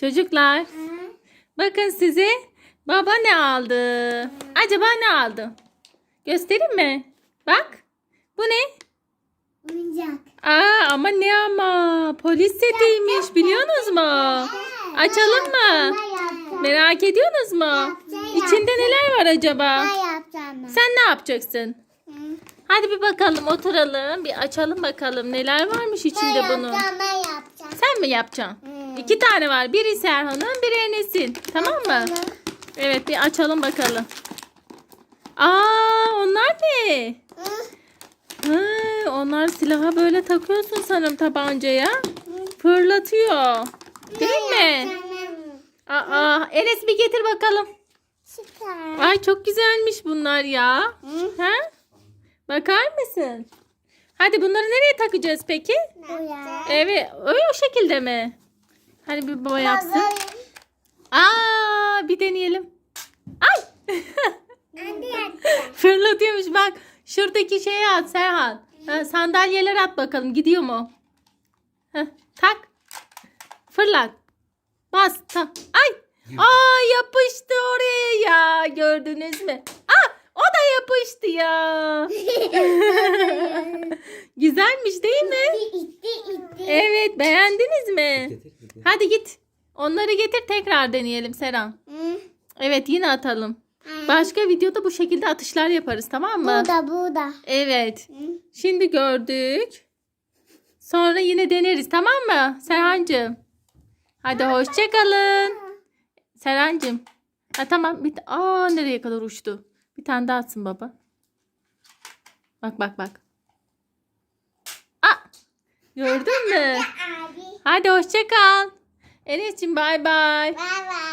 Çocuklar bakın size baba ne aldı? Acaba ne aldı? Göstereyim mi? Bak. Bu ne? Oyuncak. Aa ama ne ama? Polis setiymiş biliyorsunuz mu? Açalım mı? Merak ediyorsunuz mu? İçinde neler var acaba? Sen ne yapacaksın? Hı. Hadi bir bakalım oturalım. Bir açalım bakalım neler varmış içinde bunun. Sen mi yapacaksın? İki tane var. Biri Serhan'ın, biri Enes'in. Tamam mı? Evet bir açalım bakalım. Aa onlar ne? Hı. Ha, onlar silaha böyle takıyorsun sanırım tabancaya. Fırlatıyor. Değil mi? Aa, Enes bir getir bakalım. Ay çok güzelmiş bunlar ya. Ha? Bakar mısın? Hadi bunları nereye takacağız peki? Evet, öyle o şekilde mi? Hadi bir baba yapsın. Aa, bir deneyelim. Ay! Fırlatıyormuş bak. Şuradaki şeye at Serhan. Ha, sandalyeler at bakalım gidiyor mu? Heh, tak. Fırlat. Bas. Tak. Ay. Aa yapıştı oraya ya. Gördünüz mü? Aa o da yapıştı ya. Güzelmiş değil mi? İtti itti. Evet beğendiniz mi? Getir, getir. Hadi git. Onları getir tekrar deneyelim Serhan. Hı. Evet yine atalım. Başka videoda bu şekilde atışlar yaparız tamam mı? Burada burada. Evet. Hı. Şimdi gördük. Sonra yine deneriz tamam mı Serhancığım? Hadi hoşça kalın. Serhancığım. Ha tamam. Bir Aa nereye kadar uçtu? Bir tane daha atsın baba. Bak bak bak. Gördün mü? Hadi hoşça kal. Enes'cim bay bay. Bay bay.